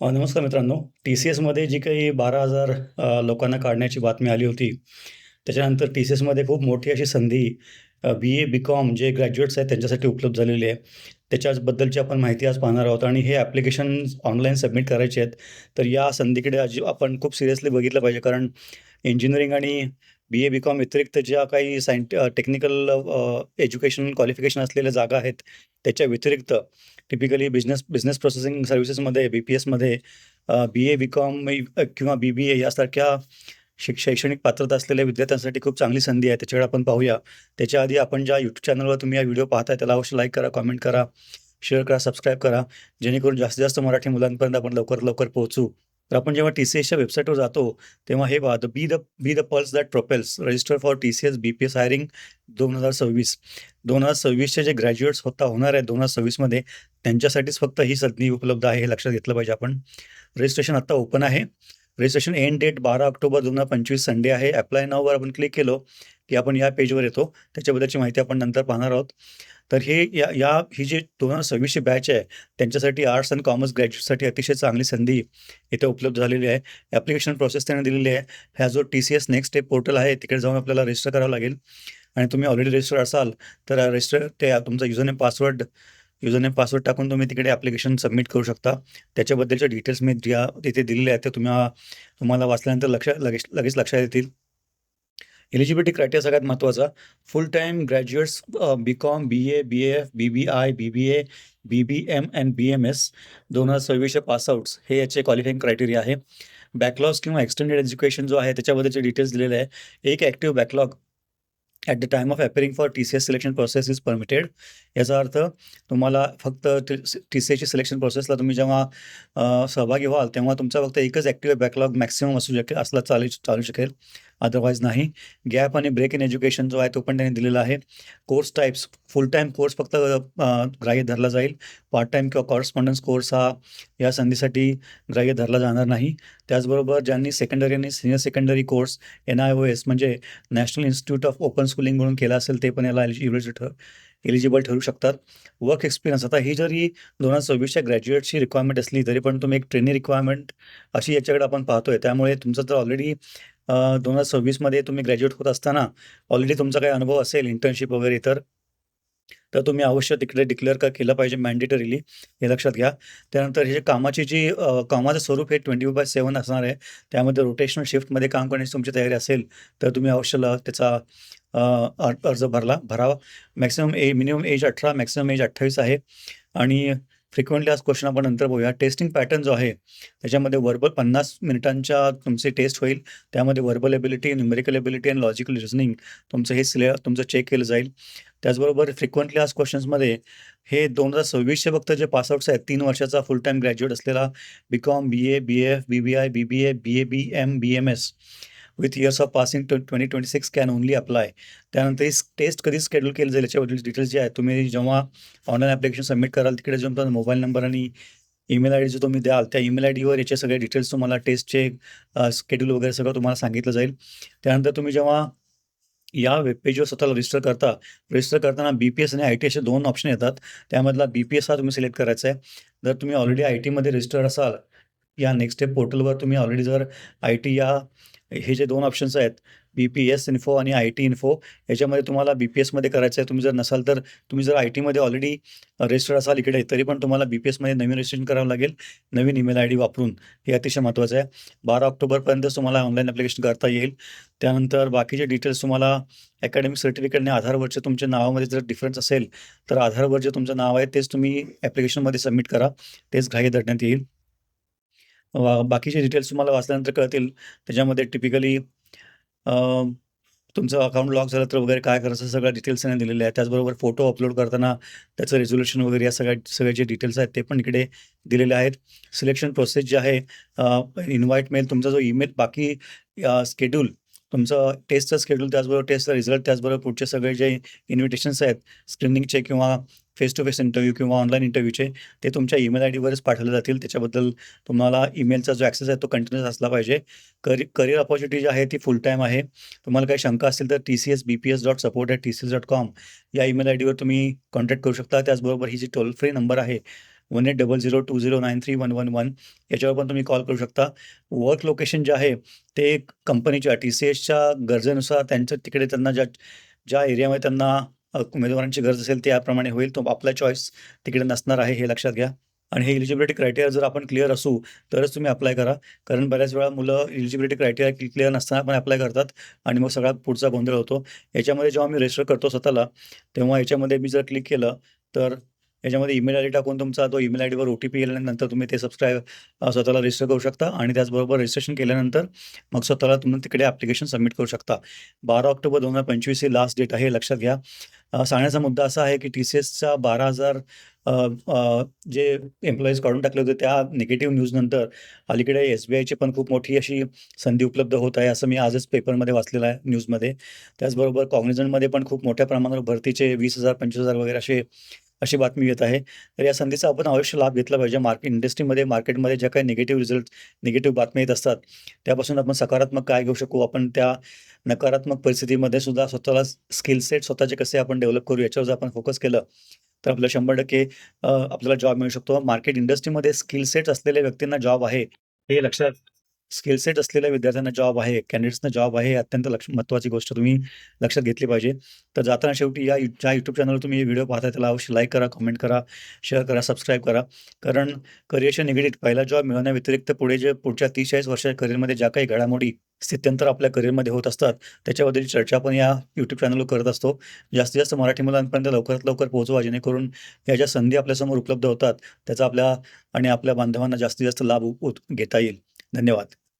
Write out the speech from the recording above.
नमस्कार मित्रांनो. टी-सी-एसमध्ये जी काही बारा हजार लोकांना काढण्याची बातमी आली होती. त्याच्यानंतर टी-सी-एसमध्ये खूप मोठी अशी संधी बी-ए, बी-कॉम जे ग्रॅज्युएट्स आहेत त्यांच्यासाठी उपलब्ध झालेली आहे. त्याच्याबद्दलची आपण माहिती आज पाहणार आहोत आणि हे ॲप्लिकेशन्स ऑनलाईन सबमिट करायचे आहेत. तर या संधीकडे अजिब आपण खूप सिरियसली बघितलं पाहिजे कारण इंजिनिअरिंग आणि बी-ए, बी-कॉम व्यतिरिक्त ज्या काही सायंट टेक्निकल एज्युकेशन क्वालिफिकेशन असलेल्या जागा आहेत, त्याच्या व्यतिरिक्त टिपिकली बिझनेस बिझनेस प्रोसेसिंग सर्व्हिसेसमध्ये बी-पी-एसमध्ये बी-ए, बी-कॉम किंवा बी-बी-ए यासारख्या शिक शैक्षणिक पात्रता असलेल्या विद्यार्थ्यांसाठी खूप चांगली संधी आहे. त्याच्याकडे आपण पाहूया. त्याच्या आधी आपण ज्या यूट्यूब चॅनलवर तुम्ही हा व्हिडिओ पाहताय त्याला अवश्य लाईक करा, कमेंट करा, शेअर करा, सबस्क्राईब करा. जेणेकरून जास्तीत जास्त मराठी मुलांपर्यंत आपण लवकरात लवकर पोहोचू. तर आपण जेव्हा टी-सी-एसच्या वेबसाईटवर जातो, तेव्हा हे the B the B the pulse that propels register for T C S B P S hiring 2026. 2026चे जे ग्रॅज्युएट्स होता होणार आहेत 2026मध्ये त्यांच्यासाठीच फक्त ही संधी उपलब्ध आहे, हे लक्षात घेतलं पाहिजे आपण. रजिस्ट्रेशन आत्ता ओपन आहे. Registration end date 12 October 2025 Sunday आहे. ॲप्लाय नाववर आपण क्लिक केलो की आपण या पेजवर येतो. त्याच्याबद्दलची माहिती आपण नंतर पाहणार आहोत. तर हे या या ही जी 2026 ची बॅच आहे, त्यांच्यासाठी आर्ट्स अँड कॉमर्स ग्रॅज्युएटसाठी अतिशय चांगली संधी इथे उपलब्ध झालेली आहे. ॲप्लिकेशन प्रोसेस त्यांनी दिलेली आहे. ह्या जो टी-सी-एस नेक्स्ट स्टेप पोर्टल आहे, तिकडे जाऊन आपल्याला रजिस्टर करावं लागेल आणि तुम्ही ऑलरेडी रजिस्टर असाल, तर रजिस्टर ते तुमचा युजरने पासवर्ड युजरने पासवर्ड टाकून तुम्ही तिकडे ॲप्लिकेशन सबमिट करू शकता. त्याच्याबद्दलच्या डिटेल्स मी ज्या तिथे दिलेल्या आहेत, त्या तुम्हा तुम्हाला वाचल्यानंतर लक्ष लगेच लगेच लक्षात येतील. एलिजिबिलिटी क्रायटेरिया सगळ्यात महत्त्वाचा. Full time graduates B Com, B A, B F, B B I, B B A, B B M and B M S 2026चे pass outs हे याचे क्वालिफाईंग क्रायटेरिया आहे. बॅकलॉग्स किंवा एक्सटेंडेड एज्युकेशन जो आहे त्याच्याबद्दलचे डिटेल्स दिलेले आहे. एक active backlog at the time of appearing for T C S selection process is permitted. याचा अर्थ तुम्हाला फक्त टी टी-सी-एसची सिलेक्शन प्रोसेसला तुम्ही जेव्हा सहभागी व्हाल, तेव्हा तुमचा फक्त एकच ॲक्टिव्ह बॅकलॉग मॅक्सिमम असू शकेल असला चालू चालू शकेल. अदरवाईज नाही. गॅप आणि ब्रेक इन एज्युकेशन जो आहे तो पण त्यांनी दिलेला आहे. Course types full time course फक्त ग्राह्य धरला जाईल. पार्ट टाईम किंवा कॉरस्पॉन्डन्स कोर्स हा या संधीसाठी ग्राह्य धरला जाणार नाही. त्याचबरोबर ज्यांनी सेकंडरी आणि senior secondary course N I O S म्हणजे national institute of open schooling म्हणून केला असेल, ते पण याला एलिजिबिलिटी ठर एलिजिबल ठरू शकतात. वर्क एक्सपिरियन्स आता ही जरी 2026च्या ग्रॅज्युएटची रिक्वायरमेंट असली, तरी पण तुम्ही एक ट्रेनी रिक्वायरमेंट अशी याच्याकडे आपण पाहतोय. त्यामुळे तुमचं जर ऑलरेडी दोन हजार सव्वीसमध्ये तुम्ही ग्रॅज्युएट होत असताना ऑलरेडी तुमचा काही अनुभव असेल इंटर्नशिप वगैरे तर तर तुम्ही अवश्य तिकडे डिक्लेअर का केलं पाहिजे मॅन्डेटरीली हे लक्षात घ्या. त्यानंतर हे जे कामाची जी कामाचं स्वरूप हे 24/7 असणार आहे. त्यामध्ये रोटेशनल शिफ्टमध्ये काम करण्याची तुमची तयारी असेल, तर तुम्ही अवश्य त्याचा अर्ज भरला भरावा. Maximum A minimum age 18 maximum age 28 आहे आणि फ्रिक्वेंटली आज क्वेश्चन आपण नंतर बघूया. टेस्टिंग पॅटर्न जो आहे, त्याच्यामध्ये वर्बल पन्नास मिनिटांच्या तुमची टेस्ट होईल. त्यामध्ये वर्बल एबिलिटी, न्युमेरिकल एबिलिटी आणि लॉजिकल रिझनिंग तुमचं हे सिले तुमचं चेक केलं जाईल. त्याचबरोबर फ्रिक्वेंटली आज क्वेश्चन्समध्ये हे 2026चे फक्त जे पासआउट्स आहेत, तीन वर्षाचा फुल टाईम ग्रॅज्युएट असलेला B com, B A, B F, B B I, B B A, B A, B M, B M S with years of passing to 2026 can only apply. त्यानंतर ही टेस्ट कधी schedule केली जाईल याच्याबद्दल details जे आहे तुम्ही जेव्हा ऑनलाईन ॲप्लिकेशन सबमिट कराल, तिकडे जाऊन तुमचा मोबाईल नंबर आणि ईमेल आयडी जो तुम्ही द्याल, त्या ईमेल आय डीवर याचे सगळे डिटेल्स तुम्हाला टेस्टचे स्केड्यूल वगैरे सगळं तुम्हाला सांगितलं जाईल. त्यानंतर तुम्ही जेव्हा या वेबपेजवर स्वतःला रजिस्टर करता, रजिस्टर करताना बी-पी-एस आणि आय-टी असे दोन ऑप्शन येतात. त्यामधला बी-पी-एस हा तुम्ही सिलेक्ट करायचा आहे. जर तुम्ही ऑलरेडी आय-टीमध्ये रजिस्टर्ड असाल, या नेक्स्ट स्टेप पोर्टलवर तुम्ही ऑलरेडी जर आय-टी या हे जे दोन ऑप्शन्स आहेत, बी-पी-एस इन्फो आणि आय-टी इन्फो याच्यामध्ये तुम्हाला बी-पी-एसमध्ये करायचं आहे. तुम्ही जर नसाल, तर तुम्ही जर आय-टीमध्ये ऑलरेडी रजिस्टर्ड असाल इकडे, तरी पण तुम्हाला बी-पी-एसमध्ये नवीन रजिस्ट्रेशन करावं लागेल, नवीन ईमेल आय डी वापरून. हे अतिशय महत्त्वाचं आहे. 12 ऑक्टोबरपर्यंतच तुम्हाला ऑनलाईन ॲप्लिकेशन करता येईल. त्यानंतर बाकीचे डिटेल्स तुम्हाला अकॅडमिक सर्टिफिकेट आणि आधारवरचे तुमच्या नावामध्ये जर डिफरन्स असेल, तर आधारवर जे तुमचं नाव आहे, तेच तुम्ही ॲप्लिकेशनमध्ये सबमिट करा. तेच घाई धरण्यात येईल. वा बाकीचे डिटेल्स तुम्हाला वाचल्यानंतर कळतील. त्याच्यामध्ये टिपिकली तुमचं अकाउंट लॉक झालं तर वगैरे काय करायचं सगळ्या डिटेल्स त्यांनी दिलेले आहेत. त्याचबरोबर फोटो अपलोड करताना त्याचं रेझोल्युशन वगैरे या सगळ्या सगळे जे डिटेल्स आहेत, ते पण इकडे दिलेले आहेत. सिलेक्शन प्रोसेस जे आहे इन्व्हाइट मेल तुमचा जो ईमेल बाकी स्केड्यूल शेड्यूल तुमचं टेस्टचं स्केड्यूल त्याचबरोबर टेस्टचा रिझल्ट, त्याचबरोबर पुढचे सगळे जे इन्व्हिटेशन्स आहेत, स्क्रीनिंगचे किंवा फेस टू फेस इंटरव्ह्यू किंवा ऑनलाईन इंटरव्ह्यूचे, ते तुमच्या ईमेल आय डीवरच पाठवले जातील. त्याच्याबद्दल तुम्हाला ईमेलचा जो ॲक्सेस आहे, तो कंटिन्यूस असला पाहिजे. करि करियर अपॉर्च्युनिटी जी आहे, ती फुल टाईम आहे. तुम्हाला काही शंका असतील, तर T C S B P S dot support आहे T C S dot com या ईमेल आय डीवर तुम्ही कॉन्टॅक्ट करू शकता. त्याचबरोबर ही जी टोल फ्री नंबर आहे, one eight double zero two zero nine three one one one याच्यावर पण तुम्ही कॉल करू शकता वर्क लोकेशन जे आहे ते कंपनीच्या टी सी एसच्या गरजेनुसार त्यांच्या तिकडे त्यांना ज्या ज्या एरियामध्ये त्यांना अ, उमेदवारांची गरज असेल त्याप्रमाणे होईल. तो आपला चॉईस तिकडे नसणार आहे हे लक्षात घ्या. आणि हे इलिजिबिलिटी क्रायटेरिया जर आपण क्लिअर असू तरच तुम्ही अप्लाय करा. कारण बऱ्याच वेळा मुलं इलिजिबिलिटी क्रायटेरिया क्लिअर नसताना पण अप्लाय करतात. आणि मग सगळा पुढचा गोंधळ होतो. याच्यामध्ये जेव्हा मी रजिस्टर करतो स्वतःला तेव्हा याच्यामध्ये मी जर क्लिक केलं तर याच्यामध्ये ईमेल आय डी टाकून तुमचा तो ईमेल आय डीवर ओ टी पी गेल्यानंतर तुम्ही ते सबस्क्राईब स्वतःला रजिस्टर करू शकता आणि त्याचबरोबर रजिस्ट्रेशन केल्यानंतर मग स्वतःला तुम्ही तिकडे ॲप्लिकेशन सबमिट करू शकता. बारा ऑक्टोबर दोन हजार पंचवीस ही लास्ट डेट आहे लक्षात घ्या. सांगण्याचा मुद्दा असा आहे की टी सी एसचा बारा हजार जे एम्प्लॉईज काढून टाकले होते त्या निगेटिव्ह न्यूजनंतर अलीकडे एस बी आयची पण खूप मोठी अशी संधी उपलब्ध होत आहे असं मी आजच पेपरमध्ये वाचलेलं आहे न्यूजमध्ये त्याचबरोबर कॉग्निझनमध्ये पण खूप मोठ्या प्रमाणावर भरतीचे वीस हजार पंचवीस हजार वगैरे असे अशी बातमी येत आहे. तर या संधीचा आपण अवश्य लाभ घेतला पाहिजे. मार्केट इंडस्ट्रीमध्ये मार्केटमध्ये ज्या काही निगेटिव्ह रिझल्ट निगेटिव्ह बातम्या येत असतात त्यापासून आपण सकारात्मक काय घेऊ शकू? आपण त्या नकारात्मक परिस्थितीमध्ये सुद्धा स्वतःला स्किल सेट स्वतःचे कसे आपण डेव्हलप करू याच्यावर जर आपण फोकस केलं तर आपल्याला शंभर टक्के आपल्याला जॉब मिळू शकतो. मार्केट इंडस्ट्रीमध्ये स्किल सेट असलेल्या व्यक्तींना जॉब आहे हे लक्षात स्किल सेट असलेल्या विद्यार्थ्यांना जॉब आहे कॅन्डिडेट्सना जॉब आहे अत्यंत लक्ष महत्त्वाची गोष्ट तुम्ही लक्षात घेतली पाहिजे. तर जाताना शेवटी या ज्या यूट्यूब चॅनलवर तुम्ही व्हिडिओ पाहता त्याला अवश्य लाईक करा कमेंट करा शेअर करा सबस्क्राईब करा. कारण करिअरच्या निगडीत पहिला जॉब मिळवण्याव्यतिरिक्त पुढे जे पुढच्या तीस चाळीस वर्षाच्या करिअरमध्ये ज्या काही घडामोडी स्थित्यंतर आपल्या करिअरमध्ये होत असतात त्याच्याबद्दल चर्चा आपण या यूट्यूब चॅनलवर करत असतो. जास्तीत जास्त मराठी मुलांपर्यंत लवकरात लवकर पोहोचवा जेणेकरून या ज्या संधी आपल्यासमोर उपलब्ध होतात त्याचा आपल्या आणि आपल्या बांधवांना जास्तीत जास्त लाभ घेता येईल. धन्यवाद.